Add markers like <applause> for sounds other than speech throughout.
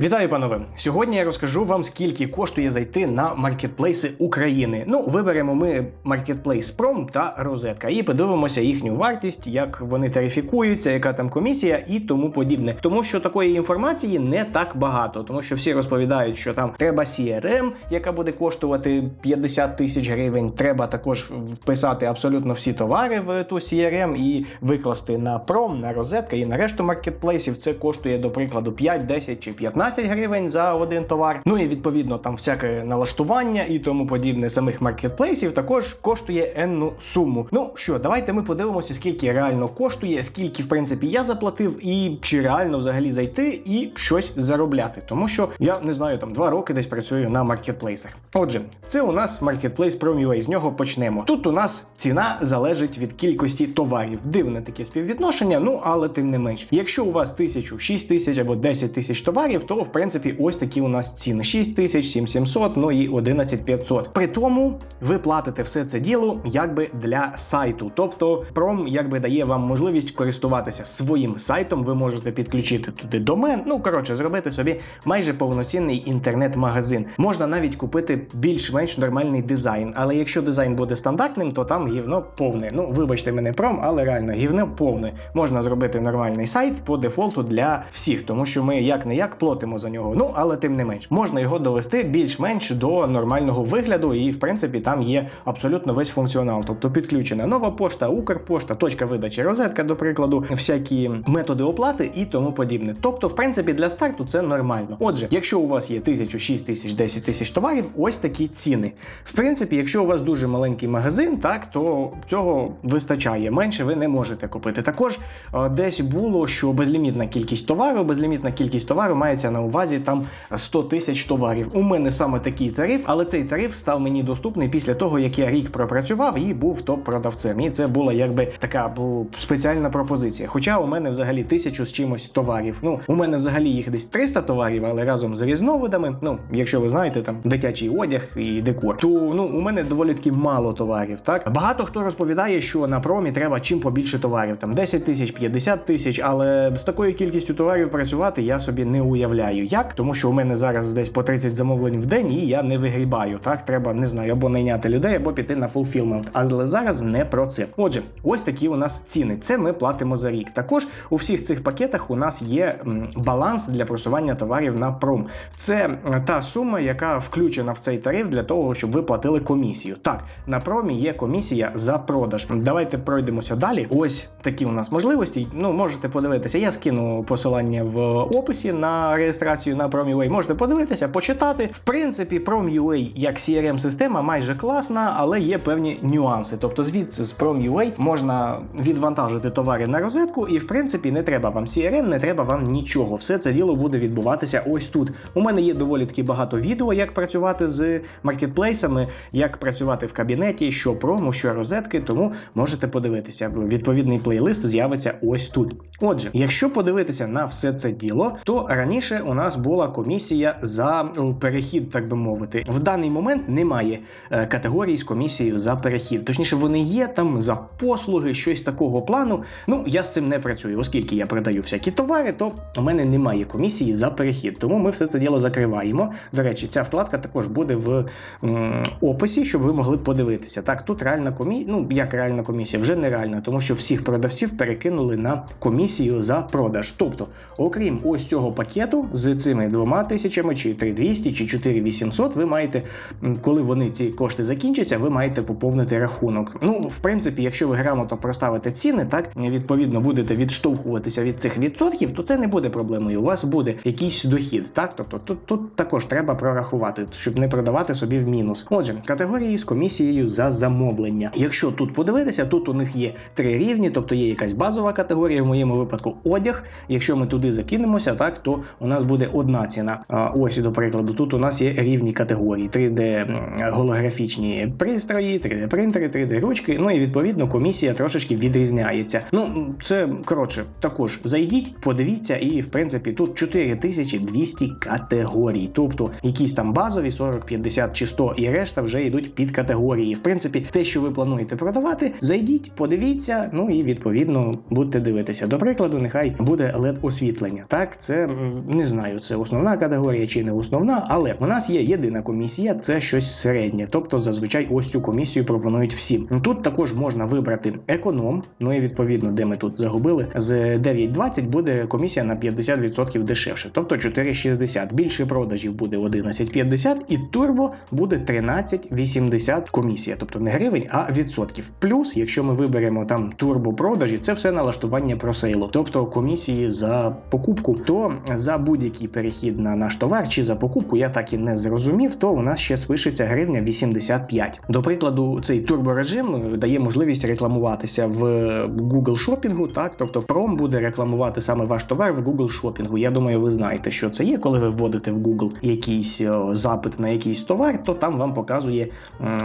Вітаю, панове! Сьогодні я розкажу вам, скільки коштує зайти на маркетплейси України. Ну, виберемо ми маркетплейс Prom та Розетка і подивимося їхню вартість, як вони тарифікуються, яка там комісія і тому подібне. Тому що такої інформації не так багато, тому що всі розповідають, що там треба CRM, яка буде коштувати 50 тисяч гривень. Треба також вписати абсолютно всі товари в ту CRM і викласти на Prom, на Розетка і на решту маркетплейсів. Це коштує, до прикладу, 5, 10 чи 15 гривень за один товар. Ну і відповідно там всяке налаштування і тому подібне самих маркетплейсів також коштує енну суму. Ну що, давайте ми подивимося, скільки реально коштує, скільки в принципі я заплатив, і чи реально взагалі зайти і щось заробляти. Тому що я не знаю, там два роки десь працюю на маркетплейсах. Отже, це у нас маркетплейс Prom.ua, з нього почнемо. Тут у нас ціна залежить від кількості товарів. Дивне таке співвідношення, ну але тим не менш. Якщо у вас тисячу, 6 тисяч або 10 тисяч товарів, то в принципі ось такі у нас ціни: 6 тисяч, 7700, ну і 11500. При тому ви платите все це діло якби для сайту. Тобто Пром якби дає вам можливість користуватися своїм сайтом. Ви можете підключити туди домен. Ну коротше, зробити собі майже повноцінний інтернет-магазин. Можна навіть купити більш-менш нормальний дизайн. Але якщо дизайн буде стандартним, то там гівно повне. Ну вибачте мене пром, але реально гівно повне. Можна зробити нормальний сайт по дефолту для всіх, тому що ми як не як платимо за нього. Ну але тим не менш, можна його довести більш-менш до нормального вигляду, і в принципі там є абсолютно весь функціонал. Тобто підключена нова пошта, Укрпошта, точка видачі розетка, до прикладу, всякі методи оплати і тому подібне. Тобто, в принципі, для старту це нормально. Отже, якщо у вас є 1000, 6 тисяч, 10 тисяч товарів, ось такі ціни. В принципі, якщо у вас дуже маленький магазин, так то цього вистачає. Менше ви не можете купити. Також е, десь було, що безлімітна кількість товару, безлімітна кількість товару мається на увазі там 100 тисяч товарів. У мене саме такий тариф, але цей тариф став мені доступний після того, як я рік пропрацював і був топ-продавцем. І це була якби така спеціальна пропозиція. Хоча у мене взагалі тисячу з чимось товарів. Ну, у мене взагалі їх десь 300 товарів, але разом з різновидами. Ну, якщо ви знаєте, там дитячий одяг і декор, то ну у мене доволі таки мало товарів. Так багато хто розповідає, що на промі треба чим побільше товарів, там 10 тисяч, 50 тисяч, але з такою кількістю товарів працювати я собі не уявляю. Як тому, що у мене зараз десь по 30 замовлень в день, і я не вигрібаю. Так, треба не знаю, або найняти людей, або піти на фулфілмент. Але зараз не про це. Отже, ось такі у нас ціни. Це ми платимо за рік. Також у всіх цих пакетах у нас є баланс для просування товарів на пром. Це та сума, яка включена в цей тариф для того, щоб ви платили комісію. Так, на промі є комісія за продаж. Давайте пройдемося далі. Ось такі у нас можливості. Ну, можете подивитися. Я скину посилання в описі на реєстрацію на Prom.ua. Можете подивитися, почитати. В принципі, Prom.ua як crm система майже класна, але є певні нюанси. Тобто, звідси з Prom.ua можна відвантажити товари на розетку, і в принципі не треба вам CRM, не треба вам нічого. Все це діло буде відбуватися ось тут. У мене є доволі таки багато відео, як працювати з маркетплейсами, як працювати в кабінеті, що прому, що розетки, тому можете подивитися. Відповідний плейлист з'явиться ось тут. Отже, якщо подивитися на все це діло, то раніше у нас була комісія за е, перехід, так би мовити. В даний момент немає е, категорії з комісією за перехід. Точніше, вони є там за послуги, щось такого плану. Ну я з цим не працюю, оскільки я продаю всякі товари, то у мене немає комісії за перехід. Тому ми все це діло закриваємо. До речі, ця вкладка також буде в м, описі, щоб ви могли подивитися. Так, тут реальна комісія, ну як реальна комісія, вже не реальна, тому що всіх продавців перекинули на комісію за продаж. Тобто, окрім ось цього пакету з цими двома тисячами, чи 3200, чи 4800, ви маєте, коли вони ці кошти закінчаться, ви маєте поповнити рахунок. Ну, в принципі, якщо ви грамотно проставите ціни, так відповідно будете відштовхуватися від цих відсотків, то це не буде проблемою. У вас буде якийсь дохід. Так, тобто тут, тут також треба прорахувати, щоб не продавати собі в мінус. Отже, категорії з комісією за замовлення. Якщо тут подивитися, тут у них є три рівні, тобто є якась базова категорія, в моєму випадку одяг. Якщо ми туди закинемося, так то у нас буде одна ціна. Ось до прикладу, тут у нас є рівні категорії: 3D голографічні пристрої, 3D принтери, 3D ручки. Ну і відповідно комісія трошечки відрізняється. Ну це коротше, також зайдіть, подивіться, і в принципі тут 4200 категорій, тобто якісь там базові 40, 50 чи 100 і решта вже йдуть під категорії. В принципі, те, що ви плануєте продавати, зайдіть, подивіться, ну і відповідно будете дивитися. До прикладу, нехай буде LED освітлення. Так, це не не знаю, це основна категорія чи не основна, але у нас є єдина комісія, це щось середнє. Тобто зазвичай ось цю комісію пропонують всім. Тут також можна вибрати економ. Ну і відповідно, де ми тут загубили, з 9.20 буде комісія на 50% дешевше, тобто 4,60. Більше продажів буде 11,50 і турбо буде 13,80 комісія, тобто не гривень, а відсотків. Плюс, якщо ми виберемо там турбо продажі, це все налаштування просейлу, тобто комісії за покупку, то за будь-який перехід на наш товар чи за покупку, я так і не зрозумів, то у нас ще спишеться гривня 85. До прикладу, цей турборежим дає можливість рекламуватися в Google шопінгу, так тобто пром буде рекламувати саме ваш товар в Google шопінгу. Я думаю, ви знаєте, що це є, коли ви вводите в Google якийсь запит на якийсь товар, то там вам показує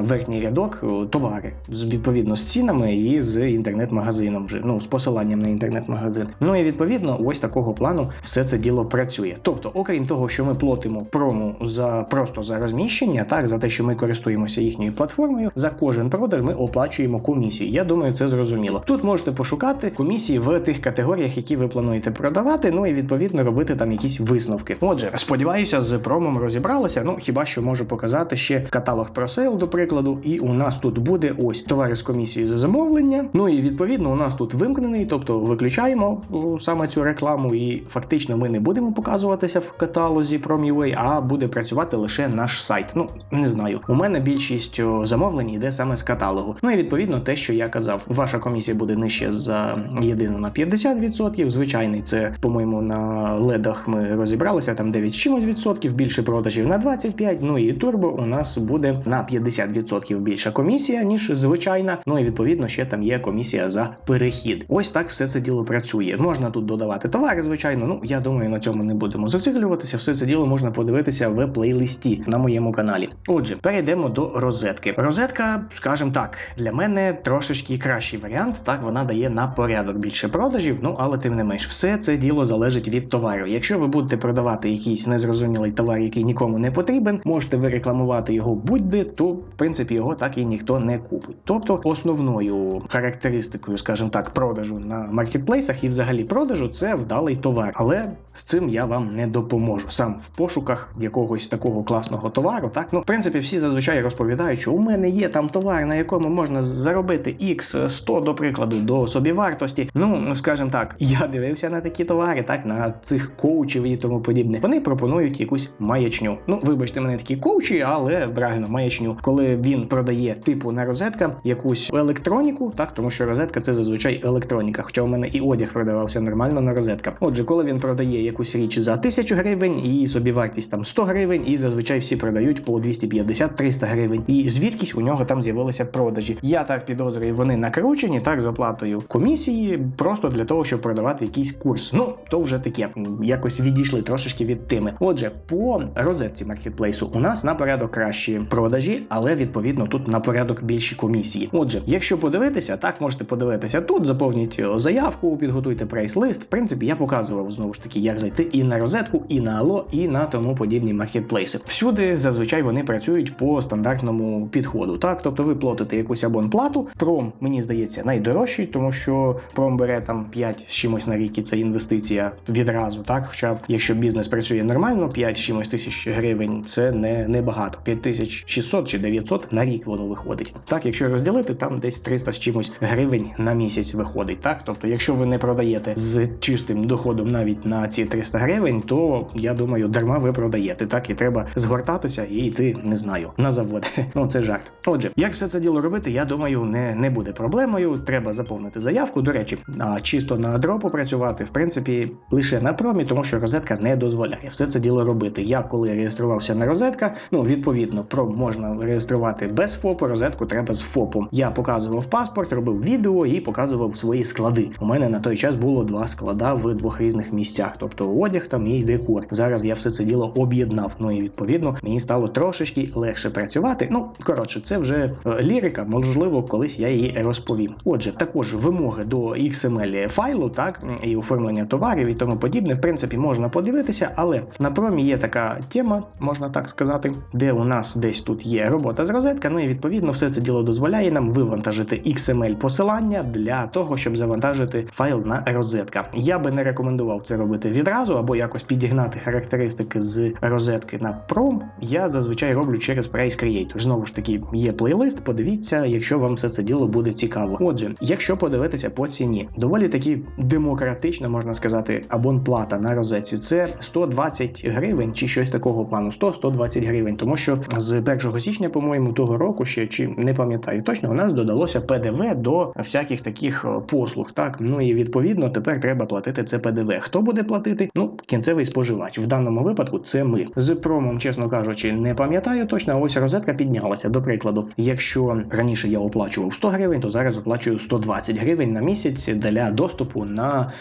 верхній рядок о, товари відповідно з цінами і з інтернет-магазином, вже ну з посиланням на інтернет-магазин. Ну і відповідно, ось такого плану все це діло працює. Тобто, окрім того, що ми платимо прому за просто за розміщення, так за те, що ми користуємося їхньою платформою, за кожен продаж ми оплачуємо комісію. Я думаю, це зрозуміло. Тут можете пошукати комісії в тих категоріях, які ви плануєте продавати. Ну і відповідно робити там якісь висновки. Отже, сподіваюся, з промом розібралися. Ну хіба що можу показати ще каталог про сейл, до прикладу, і у нас тут буде ось товари з комісією за замовлення. Ну і відповідно у нас тут вимкнений, тобто виключаємо саме цю рекламу, і фактично ми не будемо показуватися в каталозі Prom.ua, а буде працювати лише наш сайт. Ну не знаю. У мене більшість замовлень йде саме з каталогу. Ну і відповідно те, що я казав, ваша комісія буде нижче за єдину на 50%. Звичайний це, по-моєму, на ледах ми розібралися, там 9 з чимось відсотків, більше продажів на 25%. Ну і турбо у нас буде на 50% більша комісія, ніж звичайна. Ну і відповідно ще там є комісія за перехід. Ось так все це діло працює. Можна тут додавати товари, звичайно. Ну я думаю, на цьому не будемо зациклюватися. Все це діло можна подивитися в плейлисті на моєму каналі. Отже, перейдемо до розетки. Розетка, скажімо так, для мене трошечки кращий варіант. Так, вона дає на порядок більше продажів. Ну але тим не менш, все це діло залежить від товару. Якщо ви будете продавати якийсь незрозумілий товар, який нікому не потрібен, можете ви рекламувати його будь-де, то в принципі його так і ніхто не купить. Тобто основною характеристикою, скажімо так, продажу на маркетплейсах і взагалі продажу це вдалий товар. Але з цим я вам не допоможу. Сам в пошуках якогось такого класного товару. Так, ну в принципі, всі зазвичай розповідають, що у мене є там товар, на якому можна заробити x 100 до прикладу, до собівартості. Ну скажімо так, я дивився на такі товари, так на цих коучів і тому подібне. Вони пропонують якусь маячню. Ну, вибачте, мене такі коучі, але правильно маячню, коли він продає типу на розетка якусь електроніку, так тому що розетка це зазвичай електроніка. Хоча у мене і одяг продавався нормально на розетка. Отже, коли він продає якусь річ за 1000 гривень і собівартість там 100 гривень, і зазвичай всі продають по 250-300 гривень. І звідкись у нього там з'явилися продажі. Я так підозрюю, вони накручені так з оплатою комісії, просто для того, щоб продавати якийсь курс. Ну то вже таке. Якось відійшли трошечки від теми. Отже, по розетці маркетплейсу у нас на порядок кращі продажі, але відповідно тут на порядок більші комісії. Отже, якщо подивитися, так можете подивитися тут, заповніть заявку, підготуйте прайс-лист. В принципі, я показував знову ж таки, як зайти і на розетку, і на Ало, і на тому подібні маркетплейси. Всюди зазвичай вони працюють по стандартному підходу. Так, тобто ви платите якусь абонплату. Пром, мені здається, найдорожчий, тому що пром бере там 5 з чимось на рік, і це інвестиція відразу. Так, хоча якщо бізнес працює нормально, 5 з чимось тисяч гривень це не, не багато. 5600 чи 900 на рік воно виходить. Так, якщо розділити, там десь 300 з чимось гривень на місяць виходить. Так, тобто, якщо ви не продаєте з чистим доходом навіть на ці 300 гривень, то я думаю, дарма ви продаєте. Так і треба згортатися і йти, не знаю, на завод. <laughs> Ну це жарт. Отже, як все це діло робити, я думаю, не, не буде проблемою. Треба заповнити заявку. До речі, а чисто на дропу працювати, в принципі, лише на промі, тому що розетка не дозволяє все це діло робити. Я коли реєструвався на розетка, ну відповідно, пром можна реєструвати без ФОПу, розетку треба з ФОПом. Я показував паспорт, робив відео і показував свої склади. У мене на той час було два склада в двох різних місцях, тобто одяг там і декор. Зараз я все це діло об'єднав. Ну і відповідно мені стало трошечки легше працювати. Ну коротше, це вже е, лірика. Можливо, колись я її розповім. Отже, також вимоги до XML файлу, так і оформлення товарів і тому подібне, в принципі, можна подивитися, але на промі є така тема, можна так сказати, де у нас десь тут є робота з розетка. Ну і відповідно все це діло дозволяє нам вивантажити XML посилання для того, щоб завантажити файл на розетка. Я би не рекомендував це робити відразу, або якось підігнати характеристики з розетки на пром, я зазвичай роблю через Price Creator. Знову ж таки, є плейлист. Подивіться, якщо вам все це діло буде цікаво. Отже, якщо подивитися по ціні, доволі таки демократична, можна сказати, абонплата на розетці. Це 120 гривень чи щось такого плану. 100-120 гривень, тому що з 1 січня, по-моєму, того року ще чи не пам'ятаю точно, у нас додалося ПДВ до всяких таких послуг. Так, ну і відповідно тепер треба платити це ПДВ. Хто буде платити? Ну, кінцевий споживач. В даному випадку це ми. З промом, чесно кажучи, не пам'ятаю точно. Ось розетка піднялася. До прикладу, якщо раніше я оплачував 100 гривень, то зараз оплачую 120 гривень на місяць для доступу на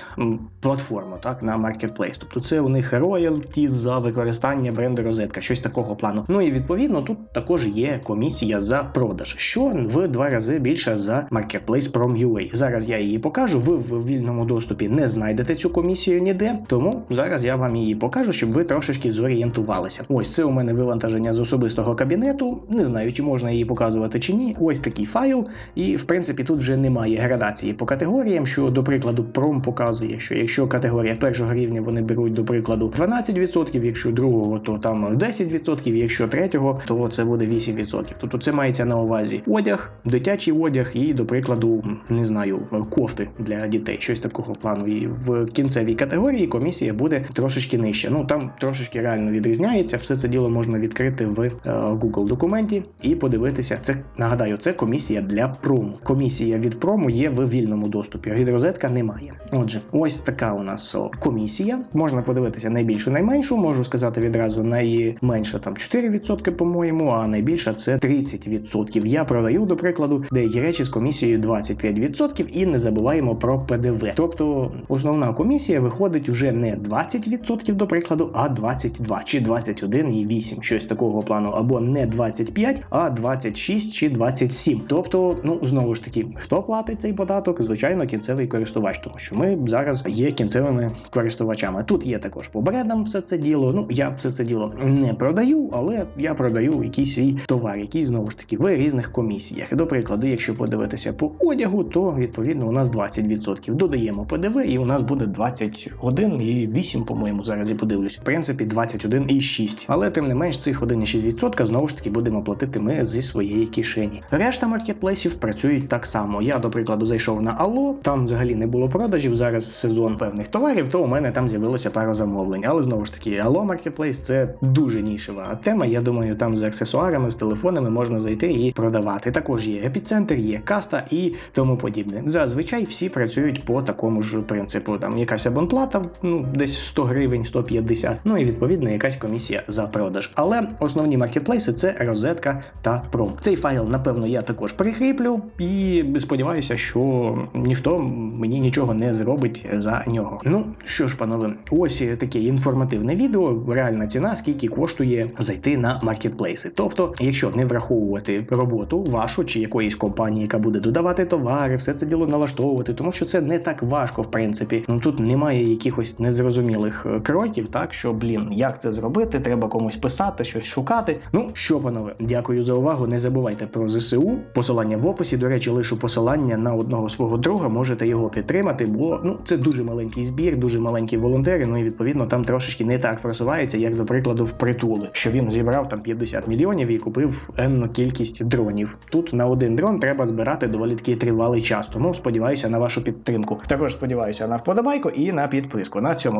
платформу, так на маркетплейс. Тобто це у них роялті за використання бренду розетка, щось такого плану. Ну і відповідно тут також є комісія за продаж, що в два рази більше за Marketplace Prom.ua. Зараз я її покажу. Ви в вільному доступі не знайдете цю комісію ніде, тому зараз я вам її покажу, щоб ви трошечки зорієнтувалися. Ось це у мене вивантаження з особистого кабінету. Не знаю, чи можна її показувати чи ні. Ось такий файл, і в принципі тут вже немає градації по категоріям. Що до прикладу, пром показує, що якщо категорія першого рівня вони беруть до прикладу 12%, якщо другого, то там 10%, якщо третього, то це буде 8%. Тобто це мається на увазі одяг, дитячий одяг і, до прикладу, не знаю, кофти для дітей, щось такого плану. І в кінцевій категорії комісія буде трошечки нижча. Ну там трошечки реально відрізняється. Все це діло можна відкрити в е, Google документі і подивитися. Це нагадаю, це комісія для прому. Комісія від прому є в вільному доступі. а Від розетка немає. Отже, ось така у нас комісія. Можна подивитися найбільшу, найменшу. Можу сказати відразу найменша там 4%, по-моєму, а найбільша це 30%. Я продаю, до прикладу, деякі речі з комісією 25% і не забуваємо про ПДВ. Тобто основна комісія виходить вже не 20% до прикладу, а 22 чи 21,8, щось такого плану, або не 25, а 26 чи 27. Тобто, ну знову ж таки, хто платить цей податок? Звичайно, кінцевий користувач, тому що ми зараз є кінцевими користувачами. Тут є також по бредам все це діло. Ну я все це діло не продаю, але я продаю якийсь свій товар, який знову ж таки в різних комісіях. До прикладу, якщо подивитися по одягу, то відповідно у нас 20%. Додаємо ПДВ, і у нас буде 21,8, по-моєму, зараз я подивлюсь. В принципі, 21,6. Але тим не менш, цих 1,6% знову ж таки будемо платити ми зі своєї кишені. Решта маркетплейсів працюють так само. Я, до прикладу, зайшов на Allo, там взагалі не було продажів. Зараз сезон певних товарів, то у мене там з'явилося пара замовлень. Але знову ж таки, Allo Marketplace це дуже нішева тема. Я думаю, там з аксесуарами, з телефонами можна зайти і продавати. Також є епіцентр, є каста і тому подібне. Зазвичай всі працюють по такому ж принципу. Там якась абонплата, ну десь 100 гривень, 150, ну і відповідно якась комісія за продаж. Але основні маркетплейси це розетка та пром. Цей файл, напевно, я також прикріплю і сподіваюся, що ніхто мені нічого не зробить за нього. Ну що ж, панове, ось таке інформативне відео. Реальна ціна, скільки коштує зайти на маркетплейси. Тобто, якщо не враховувати роботу вашу чи якоїсь компанії, яка буде додавати товари, все це діло налаштовувати, тому що це не так важко, в принципі. Ну тут немає якихось незрозумілих е, кроків, так що блін, як це зробити? Треба комусь писати, щось шукати. Ну що, панове, дякую за увагу. Не забувайте про ЗСУ. Посилання в описі. До речі, лишу посилання на одного свого друга. Можете його підтримати, бо ну це дуже маленький збір, дуже маленькі волонтери. Ну і відповідно там трошечки не так просувається, як до прикладу в притули, що він зібрав там 50 мільйонів і купив енну кількість дронів. Тут на один дрон треба збирати доволі такий тривалий час. Тому сподіваюся на вашу підтримку. Також сподіваюся на вподобайку і на підписку. На цьому